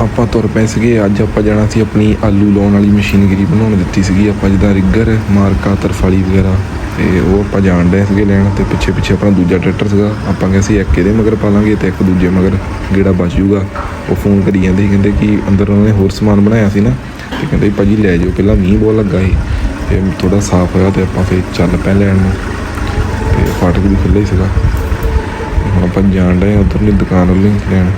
ਆਪਾਂ ਤੁਰ ਪਏ ਸੀਗੇ, ਅੱਜ ਆਪਾਂ ਜਾਣਾ ਸੀ ਆਪਣੀ ਆਲੂ ਲਾਉਣ ਵਾਲੀ ਮਸ਼ੀਨਰੀ ਬਣਾਉਣ ਦਿੱਤੀ ਸੀਗੀ, ਆਪਾਂ ਜਿੱਦਾਂ ਰਿੱਗਰ, ਮਾਰਕਾ, ਤਰਫਾਲੀ ਵਗੈਰਾ, ਤੇ ਉਹ ਆਪਾਂ ਜਾਣ ਡਏ ਸੀਗੇ ਲੈਣ, ਤੇ ਪਿੱਛੇ ਪਿੱਛੇ ਆਪਣਾ ਦੂਜਾ ਟਰੈਕਟਰ ਸੀਗਾ, ਆਪਾਂ ਕਹਿੰਦੇ ਸੀ ਇੱਕ ਇਹਦੇ ਮਗਰ ਪਾ ਲਾਂਗੇ ਤੇ ਇੱਕ ਦੂਜੇ ਮਗਰ ਗੇੜਾ ਬਚ ਜੂਗਾ। ਉਹ ਫੋਨ ਕਰੀ ਜਾਂਦੇ ਸੀ, ਕਹਿੰਦੇ ਕਿ ਅੰਦਰ ਉਹਨਾਂ ਨੇ ਹੋਰ ਸਮਾਨ ਬਣਾਇਆ ਸੀ ਨਾ, ਤੇ ਕਹਿੰਦੇ ਵੀ ਭਾਜੀ ਲੈ ਜਾਓ, ਪਹਿਲਾਂ ਮੀਂਹ ਬਹੁਤ ਲੱਗਾ ਸੀ, ਤੇ ਥੋੜਾ ਸਾਫ਼ ਹੋਇਆ ਤੇ ਆਪਾਂ ਫੇਰ ਚੱਲ ਪਏ ਲੈਣ ਨੂੰ, ਤੇ ਫਾਟਕ ਵੀ ਖੁੱਲ੍ਹਾ ਹੀ ਸੀਗਾ। ਤੇ ਹੁਣ ਆਪਾਂ ਜਾਣ ਡਏ ਉਧਰਲੀ ਦੁਕਾਨ ਵੱਲੋਂ ਲੈਣ।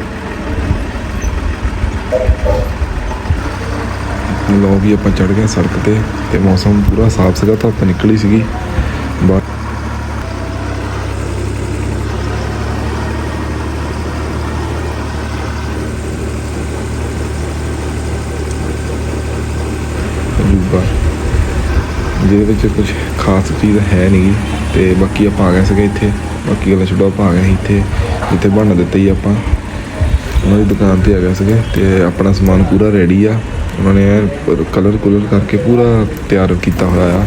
ਲੋ ਵੀ ਆਪਾਂ ਚੜ ਗਏ ਸੜਕ ਤੇ ਤੇ ਮੌਸਮ ਪੂਰਾ ਸਾਫ਼ ਸੀਗਾ, ਧੁੱਪ ਨਿਕਲੀ ਸੀਗੀ। ਜਿਹਦੇ ਵਿੱਚ ਕੁਝ ਖਾਸ ਚੀਜ਼ ਹੈ ਨਹੀਂ ਤੇ ਬਾਕੀ ਆਪਾਂ ਆ ਗਏ ਸੀਗੇ ਇੱਥੇ। ਬਾਕੀ ਗੱਲਾਂ ਛੱਡੋ, ਆਪਾਂ ਆ ਗਏ ਸੀ ਇੱਥੇ। ਜਿੱਥੇ ਬਣਾ ਦਿੱਤਾ ਹੀ ਆਪਾਂ। ਉਹਨਾਂ ਦੀ ਦੁਕਾਨ ਤੇ ਆ ਗਏ ਸੀਗੇ ਤੇ ਆਪਣਾ ਸਮਾਨ ਪੂਰਾ ਰੈਡੀ ਆ। ਉਹਨਾਂ ਨੇ ਕਲਰ ਕੁਲਰ ਕਰਕੇ ਪੂਰਾ ਤਿਆਰ ਕੀਤਾ ਹੋਇਆ ਆ।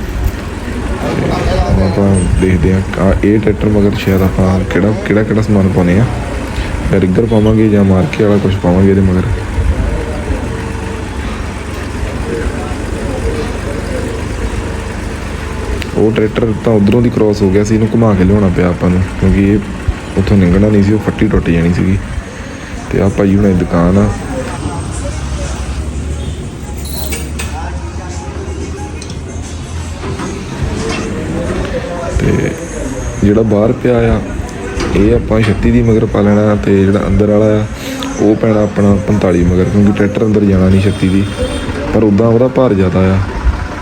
ਤੇ ਆਪਾਂ ਦੇਖਦੇ ਆ ਇਹ ਟਰੈਕਟਰ ਮਗਰ ਸ਼ਾਇਦ ਆਪਾਂ ਕਿਹੜਾ ਕਿਹੜਾ ਕਿਹੜਾ ਸਮਾਨ ਪਾਉਨੇ ਆ। ਜਾਂ ਪਾਵਾਂਗੇ ਜਾਂ ਮਾਰਕੇ ਵਾਲਾ ਕੁਝ ਪਾਵਾਂਗੇ ਇਹਦੇ ਮਗਰ। ਉਹ ਟਰੈਕਟਰ ਤਾਂ ਉਧਰੋਂ ਦੀ ਕ੍ਰਾਸ ਹੋ ਗਿਆ ਸੀ, ਇਹਨੂੰ ਘੁਮਾ ਕੇ ਲਿਆਉਣਾ ਪਿਆ ਆਪਾਂ ਨੂੰ, ਕਿਉਂਕਿ ਇਹ ਉੱਥੋਂ ਨਿੰਗਣਾ ਨਹੀਂ ਸੀ, ਉਹ ਫੱਟੀ ਟੁੱਟ ਜਾਣੀ ਸੀਗੀ। ਤੇ ਆ ਭਾਈ ਇਹ ਦੁਕਾਨ ਆ। ਤੇ ਜਿਹੜਾ ਬਾਹਰ ਪਿਆ ਆ, ਇਹ ਆਪਾਂ 36 ਦੀ ਮਗਰ ਪਾ ਲੈਣਾ ਤੇ ਜਿਹੜਾ ਅੰਦਰ ਵਾਲਾ ਆ, ਉਹ ਪੈਣਾ ਆਪਣਾ 45 ਮਗਰ, ਕਿਉਂਕਿ ਟਰੈਕਟਰ ਅੰਦਰ ਜਾਣਾ ਨਹੀਂ 36 ਦੀ। ਪਰ ਉਦਾਂ ਉਹਦਾ ਭਾਰ ਜ਼ਿਆਦਾ ਆ।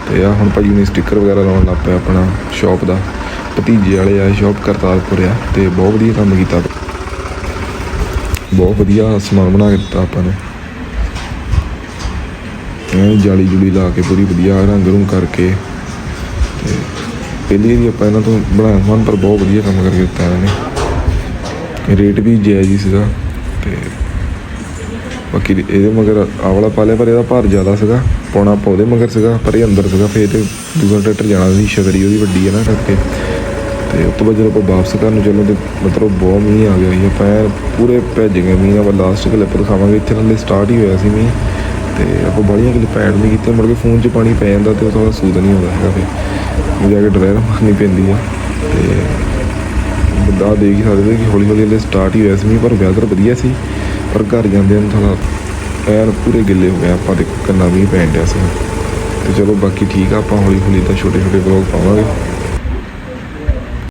ਤੇ ਆ ਹੁਣ ਭਾਈ ਨੇ ਸਟicker ਵਗੈਰਾ ਲਾਉਣ ਲੱਗ ਪਿਆ ਆਪਣਾ ਸ਼ਾਪ ਦਾ। ਭਤੀਜੇ ਵਾਲੇ ਆ ਸ਼ਾਪ ਕਰਤਾਰਪੁਰ ਆ, ਤੇ ਬਹੁਤ ਵਧੀਆ ਕੰਮ ਕੀਤਾ। ਬਹੁਤ ਵਧੀਆ ਸਮਾਨ ਬਣਾ ਕੇ ਦਿੱਤਾ ਆਪਾਂ ਨੇ। ਐਨ ਜਾਲੀ ਜੁਲੀ ਲਾ ਕੇ ਪੂਰੀ ਵਧੀਆ ਰੰਗ ਰੂੰ ਕਰਕੇ। ਤੇ ਪਹਿਲੀ ਵਾਰੀ ਆਪਾਂ ਇਹਨਾਂ ਤੋਂ ਬਣਾਇਆ ਸਮਾਨ, ਪਰ ਬਹੁਤ ਵਧੀਆ ਕੰਮ ਕਰਕੇ ਦਿੱਤਾ ਇਹਨਾਂ ਨੇ। ਰੇਟ ਵੀ ਜਾਇਜ਼ ਹੀ ਸੀਗਾ ਤੇ ਬਾਕੀ ਇਹਦੇ ਮਗਰ ਆਵਲਾ ਪਾ ਲਿਆ, ਪਰ ਇਹਦਾ ਭਾਰ ਜ਼ਿਆਦਾ ਸੀਗਾ। ਪੌਣਾ ਆਪਾਂ ਉਹਦੇ ਮਗਰ ਸੀਗਾ, ਪਰ ਇਹ ਅੰਦਰ ਸੀਗਾ, ਫੇਰ ਤੇ ਦੂਜਾ ਟਰੈਕਟਰ ਜਾਣਾ ਸੀ, ਸ਼ਗਰੀ ਉਹਦੀ ਵੱਡੀ ਹੈ ਨਾ ਕਰਕੇ। ਤੇ ਉਸ ਤੋਂ ਬਾਅਦ ਜਦੋਂ ਆਪਾਂ ਵਾਪਸ ਕਰਨ ਨੂੰ ਚੱਲੋ ਤੇ ਮਤਲਬ ਬਹੁਤ ਮੀਂਹ ਆ ਗਿਆ ਸੀ। ਆਪਾਂ ਪੂਰੇ ਭੱਜ ਗਏ ਮੀਂਹ ਨਾਲ ਲਾਸਟ ਕਲਿੱਪ ਦਿਖਾਵਾਂਗੇ, ਇੱਥੇ ਨਾਲੇ ਸਟਾਰਟ ਹੀ ਹੋਇਆ ਸੀ ਮੀਂਹ। ਤੇ ਆਪਾਂ ਬੜੀਆਂ ਕਲਿੱਪ ਐਡ ਨਹੀਂ ਕੀਤੇ ਮੁੜ ਕੇ ਫੋਨ 'ਚ ਪਾਣੀ ਪੈ ਜਾਂਦਾ ਤੇ ਉਹ ਥੋੜਾ ਸੂਦ ਨਹੀਂ ਹੁੰਦਾ ਹੈਗਾ ਫਿਰ ਜਾ ਕੇ ਡਰਾਇਰ ਮਾਰਨੀ ਪੈਂਦੀ ਆ ਤੇ ਬੰਦਾ ਦੇਖ ਹੀ ਸਕਦੇ ਕਿ ਹੌਲੀ ਹੌਲੀ ਹਲੇ ਸਟਾਰਟ ਹੀ ਹੋਇਆ ਸੀ, ਮੀਂਹ ਪਰ ਵੈਦਰ ਵਧੀਆ ਸੀ, ਪਰ ਘਰ ਜਾਂਦੇ ਨੂੰ ਥੋੜਾ ਪੈਰ ਪੂਰੇ ਗਿੱਲੇ ਹੋ ਗਏ, ਆਪਾਂ ਦੇ ਕੰਨਾਂ ਮੀਂਹ ਪੈਣ ਡਿਆ ਸੀ। ਤੇ ਚਲੋ ਬਾਕੀ ਠੀਕ ਆ, ਆਪਾਂ ਹੌਲੀ ਹੌਲੀ ਤਾਂ ਛੋਟੇ ਛੋਟੇ ਬਲੌਗ ਪਾਵਾਂਗੇ।